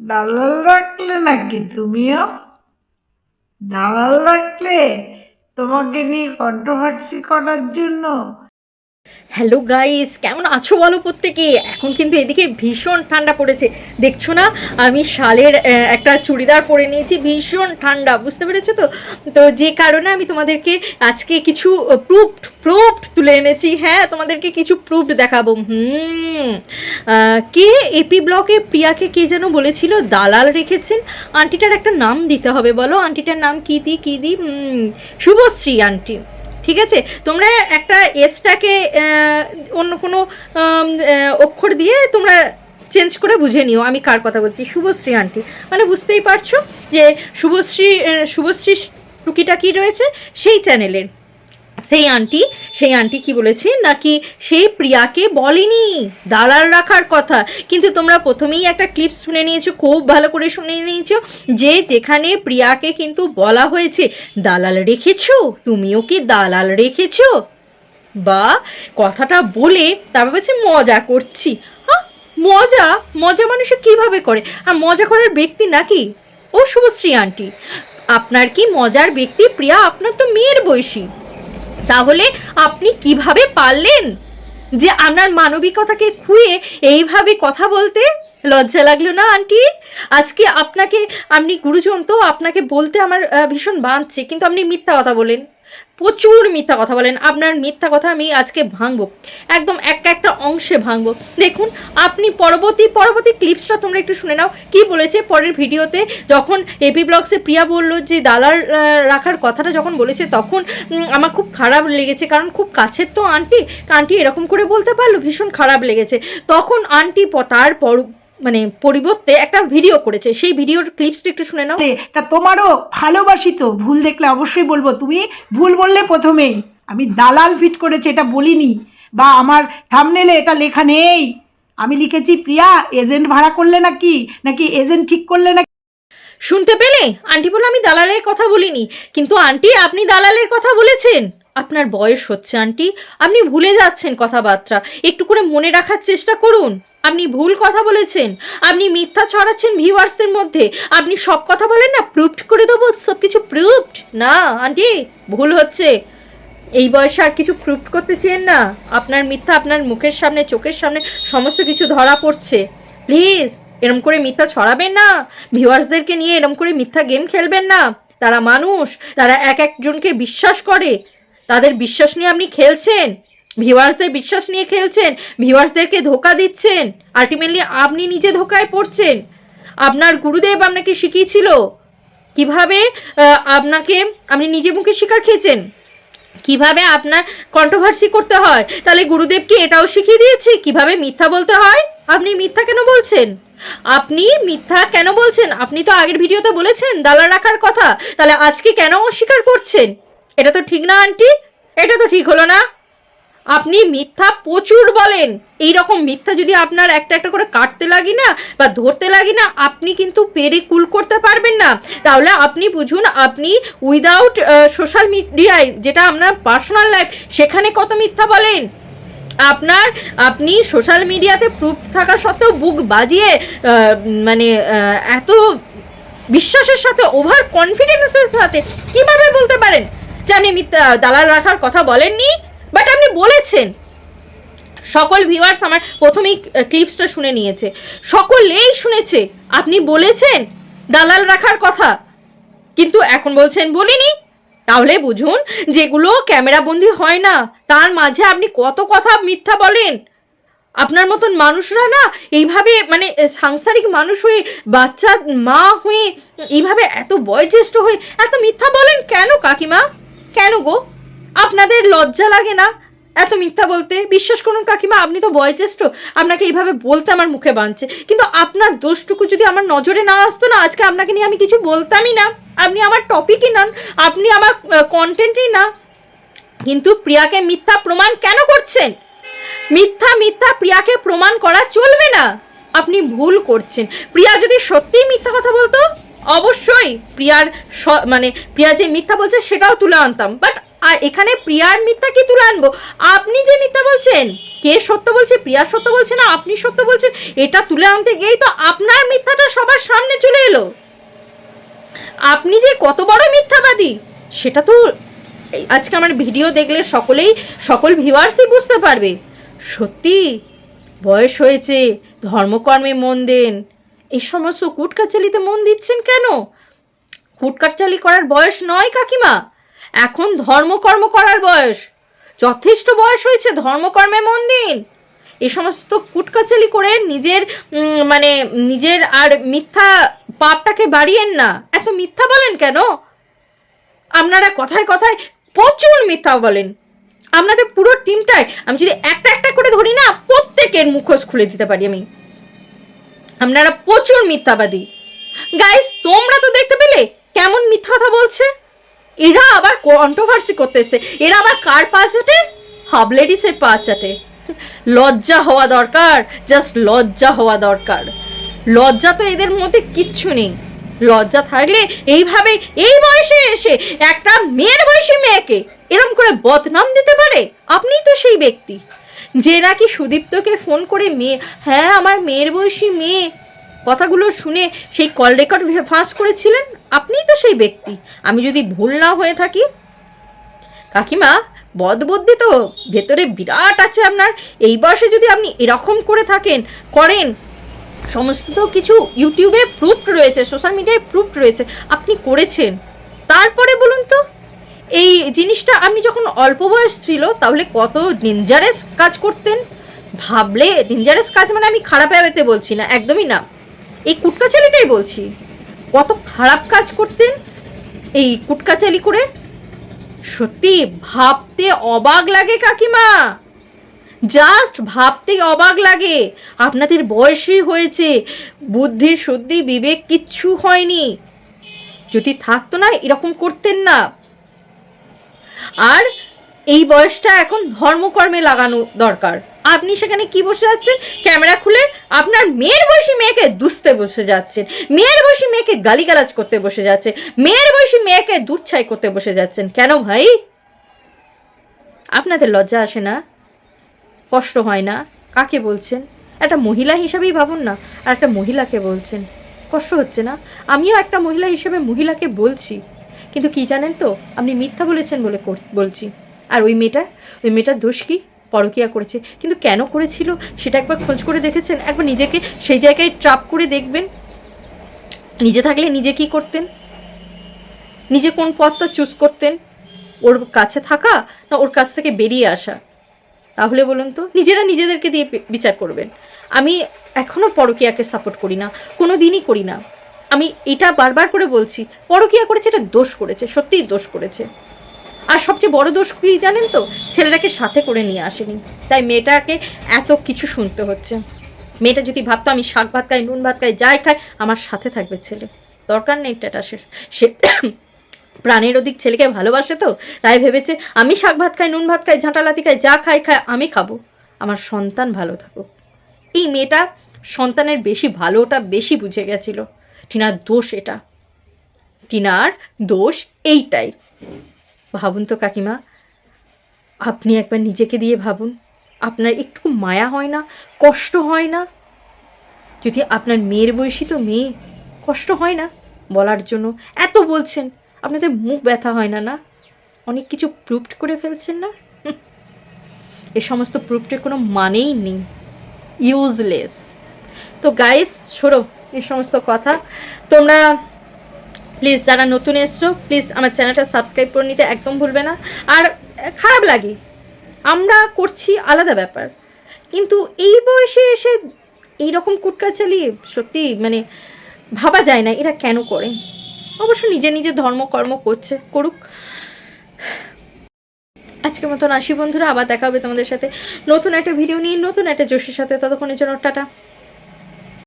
দালাল রাখলে নাকি তুমিও? দালাল রাখলে তোমাকে নিয়ে কন্ট্রোভার্সি করার জন্য হ্যালো গাইস কেমন আছো বলো প্রত্যেকে? এখন কিন্তু এদিকে ভীষণ ঠান্ডা পড়েছে। দেখছ না? আমি শালের একটা চুড়িদার পরে নিয়েছি ভীষণ ঠান্ডা বুঝতে পেরেছ তো? তো যে কারণে আমি তোমাদেরকে আজকে কিছু প্রুফড প্রুফড তুলে এনেছি। হ্যাঁ তোমাদেরকে কিছু প্রুফড দেখাবো। হুম। কে? এপি ব্লকের প্রিয়াকে কে যেন বলেছিল দালাল রেখেছেন। আন্টিটার একটা নাম দিতে হবে বলো। আন্টিটার নাম কী দি কী দি? হুম, শুভশ্রী আন্টি। ঠিক আছে? তোমরা একটা এসটাকে অন্য কোনো অক্ষর দিয়ে তোমরা চেঞ্জ করে বুঝে নিও। আমি কার কথা বলছি? শুভশ্রী আন্টি। মানে বুঝতেই পারছ যে শুভশ্রী শুভশ্রী টুকিটাকি রয়েছে সেই চ্যানেলের। সেই আন্টি সেই আন্টি কি বলেছে? নাকি সেই প্রিয়াকে বলেনি? দালাল রাখার কথা। কিন্তু তোমরা প্রথমেই একটা ক্লিপ শুনে নিয়েছো, খুব ভালো করে শুনে নিয়েছো যে যেখানে প্রিয়াকে কিন্তু বলা হয়েছে, দালাল রেখেছো? তুমিও কি দালাল রেখেছো? বা কথাটা বলে তারপর বলছে, মজা করছি। হ্যাঁ মজা? মজা মানুষে কীভাবে করে? আর মজা করার ব্যক্তি নাকি? ও শুভশ্রী আন্টি, আপনার কি মজার ব্যক্তি? প্রিয়া আপনার তো মেয়ের বয়সী। তাহলে আপনি কীভাবে পারলেন? যে আপনার মানবিকতাকে খুঁয়ে এইভাবে কথা বলতে লজ্জা লাগল না, আন্টি? আজকে আপনাকে, আপনি গুরুজন তো আপনাকে বলতে আমার ভীষণ বাঁধছে, কিন্তু আপনি মিথ্যা কথা বলেন। প্রচুর মিথ্যা কথা বলেন। আপনার মিথ্যা কথা আমি আজকে ভাঙবো। একদম একটা একটা অংশে ভাঙবো। দেখুন, আপনি পরবর্তী পরবর্তী ক্লিপসটা তোমরা একটু শুনে নাও। কি বলেছে পরের ভিডিওতে? যখন এপি ব্লগসে প্রিয়া বলল যে দালার রাখার কথাটা যখন বলেছে, তখন আমার খুব খারাপ লেগেছে। কারণ খুব কাছের তো আন্টি আন্টি এরকম করে বলতে পারল, ভীষণ খারাপ লেগেছে। তখন আন্টি তার মানে পরিবর্তে একটা ভিডিও করেছে। সেই ভিডিওর ক্লিপসটা একটু শুনে নাও। তা তোমারও ভালোবাসি তো ভুল দেখলে অবশ্যই বলব। তুমি ভুল বললে প্রথমেই। আমি দালাল ফিট করেছি এটা বলিনি। বা আমার থামনেলে এটা লেখা নেই। আমি লিখেছি প্রিয়া এজেন্ট ভাড়া করলে নাকি? নাকি এজেন্ট ঠিক করলে নাকি? শুনতে পেলে? আন্টি বলল আমি দালালের কথা বলিনি। কিন্তু আন্টি আপনি দালালের কথা বলেছেন। আপনার বয়স হচ্ছে, আন্টি। আপনি ভুলে যাচ্ছেন কথাবার্তা। একটু করে মনে রাখার চেষ্টা করুন। আপনি ভুল কথা বলেছেন। আপনি মিথ্যা ছড়াচ্ছেন ভিউয়ার্সদের মধ্যে। আপনি সব কথা বলেন না প্রুফড করে দেবো সব কিছু প্রুফড না, আন্টি, ভুল হচ্ছে। এই বয়সে আর কিছু প্রুফ করতে চেন না। আপনার মিথ্যা আপনার মুখের সামনে, চোখের সামনে সমস্ত কিছু ধরা পড়ছে। প্লিজ, এরম করে মিথ্যা ছড়াবেন না। ভিউয়ার্সদেরকে নিয়ে এরম করে মিথ্যা গেম খেলবেন না। তারা মানুষ, তারা এক একজনকে বিশ্বাস করে। তাদের বিশ্বাস নিয়ে আপনি খেলছেন? ভিউয়ার্সদের বিশ্বাস নিয়ে খেলছেন? ভিউয়ার্সদেরকে ধোকা দিচ্ছেন? আলটিমেটলি আপনি নিজে ধোকায় পড়ছেন। আপনার গুরুদেব আপনাকে শিখিয়েছিল। কীভাবে আপনাকে, আপনি নিজে মুখে শিকার খেয়েছেন? কীভাবে আপনার কন্ট্রোভার্সি করতে হয়? তাহলে গুরুদেব কি এটাও শিখিয়ে দিয়েছে? কীভাবে মিথ্যা বলতে হয়? আপনি মিথ্যা কেন বলছেন? আপনি মিথ্যা কেন বলছেন? আপনি তো আগের ভিডিওতে বলেছেন, দালাল রাখার কথা। তাহলে আজকে কেন অস্বীকার করছেন? এটা তো ঠিক না, আন্টি? এটা তো ঠিক হলো না। আপনি মিথ্যা প্রচুর বলেন। এই রকম মিথ্যা যদি আপনার একটা একটা করে কাটতে লাগি না বা ধরতে লাগি না, আপনি কিন্তু পেরে কুল করতে পারবেন না। তাহলে আপনি বুঝুন, আপনি উইদাউট সোশ্যাল মিডিয়ায় যেটা আপনার পার্সোনাল লাইফ সেখানে কত মিথ্যা বলেন? আপনার, আপনি সোশ্যাল মিডিয়াতে প্রুফ থাকা সত্ত্বেও বুক বাজিয়ে মানে এত বিশ্বাসের সাথে ওভার কনফিডেন্সের সাথে কীভাবে বলতে পারেন? আপনি দালাল রাখার কথা বলেননি বাট আপনি বলেছেন। সকল ভিউয়ার্স আমার প্রথমেই ক্লিপসটা শুনে নিয়েছে। সকলেই শুনেছে, আপনি বলেছেন দালাল রাখার কথা, কিন্তু এখন বলছেন বলিনি। তাহলে বুঝুন, যেগুলো ক্যামেরা বন্দি হয় না, তার মাঝে আপনি কত কথা মিথ্যা বলেন। আপনার মতন মানুষরা না এইভাবে মানে সাংসারিক মানুষ হয়ে, বাচ্চা মা হয়ে, এইভাবে এত বয়োজ্যেষ্ঠ হয়ে এত মিথ্যা বলেন কেন কাকিমা? কেন গো? আপনাদের লজ্জা লাগে না? এত মিথ্যা বলতে? বিশ্বাস করুন কাকিমা, আপনি তো বয়োজ্যেষ্ঠ। আপনাকে এইভাবে বলতে আমার মুখে বাঁধছে। কিন্তু আপনার দোষটুকু যদি আমার নজরে না আসতো না, আজকে আপনাকে নিয়ে আমি কিছু বলতামই না। আপনি আমার টপিকই নন, আপনি আমার কন্টেন্টই না। কিন্তু প্রিয়াকে মিথ্যা প্রমাণ কেন করছেন? মিথ্যা মিথ্যা প্রিয়াকে প্রমাণ করা চলবে না। আপনি ভুল করছেন। প্রিয়া যদি সত্যিই মিথ্যা কথা বলতো অবশ্যই প্রিয়ার মানে প্রিয়া যে মিথ্যা বলছে সেটাও তুলে আনতাম। বাট এখানে প্রিয়ার মিথ্যা কি তুলে আনব? আপনি যে মিথ্যা বলছেন, কে সত্য বলছে, প্রিয়া সত্য বলছে না, আপনি সত্য বলছেন, এটা তুলে আনতে গিয়েই তো আপনার মিথ্যাটা সবার সামনে চলে এলো। আপনি যে কত বড় মিথ্যাবাদী, সেটা তো আজকে আমার ভিডিও দেখলে সকলেই, সকল ভিউয়ার্সই বুঝতে পারবে। সত্যি, বয়স হয়েছে, ধর্মকর্মে মন দেন এই সমস্ত কুটকাচালিতে মন দিচ্ছেন কেন? কুটকাচালি করার বয়স নয়, কাকিমা। এখন ধর্মকর্ম করার বয়স। যথেষ্ট বয়স হয়েছে, ধর্মকর্মে মন দিন। এ সমস্ত কুটকাচালি করে নিজের মানে নিজের আর মিথ্যা পাপটাকে বাড়িয়েন না। এত মিথ্যা বলেন কেন? আপনারা কথায় কথায় প্রচুর মিথ্যা বলেন। আপনাদের পুরো টিমটায় আমি যদি একটা একটা করে ধরি না, প্রত্যেকের মুখোশ খুলে দিতে পারি আমি। আপনারা প্রচুর মিথ্যাবাদী। গাইস তোমরা তো দেখতে পেলে কেমন মিথ্যা কথা বলছে? এরা আবার কন্ট্রোভার্সি করতেছে। এরা আবার কার পা চাটে? হাবলেডিসের পা চাটে। লজ্জা হওয়া দরকার জাস্ট লজ্জা হওয়া দরকার। লজ্জা তো এদের মধ্যে কিচ্ছু নেই। লজ্জা থাকলে এইভাবে এই বয়সে এসে একটা মেয়ের বয়সী মেয়েকে এরম করে বদনাম দিতে পারে? আপনিই তো সেই ব্যক্তি। যে নাকি সুদীপ্তকে ফোন করে মেয়ে হ্যাঁ আমার মেয়ের বয়সী মেয়ে। কথাগুলো শুনে সেই কল রেকর্ড ফাঁস করেছিলেন আপনিই তো সেই ব্যক্তি। আমি যদি ভুল না হয়ে থাকি? কাকিমা, বদবুদ্ধি তো ভেতরে বিরাট আছে আপনার। এই বয়সে যদি আপনি এরকম করে থাকেন, করেন, সমস্ত তো কিছু ইউটিউবে প্রুফ রয়েছে সোশ্যাল মিডিয়ায় প্রুফ রয়েছে। আপনি করেছেন। তারপরে বলুন তো। এই জিনিসটা আপনি যখন অল্প বয়স ছিল, তাহলে কত ডেঞ্জারাস কাজ করতেন? ভাবলে ডেঞ্জারাস কাজ মানে আমি খারাপ ভেবেতে বলছি না, একদমই না। এই কুটকা ছেলেটাই বলছি। কত খারাপ কাজ করতেন এই কুটকাচালি করে? সত্যি ভাবতে অবাক লাগে কাকিমা। জাস্ট ভাবতেই অবাক লাগে। আপনাদের বয়সই হয়েছে বুদ্ধি শুদ্ধি বিবেক কিচ্ছু হয়নি। যদি থাকতো না, এরকম করতেন না। আর এই বয়সটা এখন ধর্মকর্মে লাগানো দরকার। আপনি সেখানে কি বসে যাচ্ছেন ক্যামেরা খুলে আপনার মেয়ের বয়সী মেয়েকে দুষতে বসে যাচ্ছেন। মেয়ের বয়সী মেয়েকে গালিগালাজ করতে বসে যাচ্ছে মেয়ের বয়সী মেয়েকে দুচ্ছাই করতে বসে যাচ্ছেন। কেন ভাই? আপনাদের লজ্জা আসে না? কষ্ট হয় না? কাকে বলছেন? একটা মহিলা হিসাবেই ভাবুন না। আর একটা মহিলাকে বলছেন। কষ্ট হচ্ছে না? আমিও একটা মহিলা হিসেবে মহিলাকে বলছি। কিন্তু কি জানেন তো, আপনি মিথ্যা বলেছেন বলে বলছি। আর ওই মেয়েটা, ওই মেয়েটার দোষ কি? পরকিয়া করেছে। কিন্তু কেন করেছিল? সেটা একবার খোঁজ করে দেখেছেন? একবার নিজেকে সেই জায়গায় ট্রাপ করে দেখবেন। নিজে থাকলে নিজে কি করতেন? নিজে কোন পথটা চুজ করতেন? ওর কাছে থাকা না ওর কাছ থেকে বেরিয়ে আসা? তাহলে বলুন তো, নিজেরা নিজেদেরকে দিয়ে বিচার করবেন। আমি এখনও পরকিয়াকে সাপোর্ট করি না কোনো দিনই করি না। আমি এটা বারবার করে বলছি, পরকিয়া করেছে এটা দোষ করেছে, সত্যিই দোষ করেছে। আর সবচেয়ে বড় দোষ কি জানেন তো? ছেলেটাকে সাথে করে নিয়ে আসেনি। তাই মেয়েটাকে এত কিছু শুনতে হচ্ছে। মেয়েটা যদি ভাবতো আমি শাক ভাত খাই, নুন ভাত খাই, যাই খাই, আমার সাথে থাকবে ছেলে। দরকার নেই স্ট্যাটাসের সে প্রাণের অধিক ছেলেকে ভালোবাসে তো, তাই ভেবেছে আমি শাক ভাত খাই, নুন ভাত খাই, ঝাঁটালাতি খাই, যা খাই খাই, আমি খাব। আমার সন্তান ভালো থাকুক। এই মেয়েটা সন্তানের বেশি ভালোটা বেশি বুঝে গেছিল। টিনার দোষ এটা। টিনার দোষ এইটাই। ভাবুন তো কাকিমা, আপনি একবার নিজেকে দিয়ে ভাবুন, আপনার একটু মায়া হয় না, কষ্ট হয় না? যদি আপনার মেয়ের বয়সী তো মেয়ে, কষ্ট হয় না বলার জন্য? এত বলছেন, আপনাদের মুখ ব্যথা হয় না না? অনেক কিছু প্রুভড করে ফেলছেন না? এ সমস্ত প্রুফটের কোনো মানেই নেই। ইউজলেস তো গাইস ছোড়ো এই সমস্ত কথা। তোমরা প্লিজ যারা নতুন এসছো প্লিজ আমার চ্যানেলটা সাবস্ক্রাইব করে নিতে একদম ভুলবে না। আর খারাপ লাগে। আমরা করছি আলাদা ব্যাপার। কিন্তু এই বয়সে এসে এই রকম কুটকা চালিয়ে সত্যি মানে ভাবা যায় না এরা কেন করে। অবশ্য নিজে নিজে ধর্ম, কর্ম করছে, করুক। আজকের মতন আসি বন্ধুরা, আবার দেখা হবে তোমাদের সাথে। নতুন একটা ভিডিও নিয়ে, নতুন একটা জোশের সাথে। ততক্ষণের জন্য টাটা।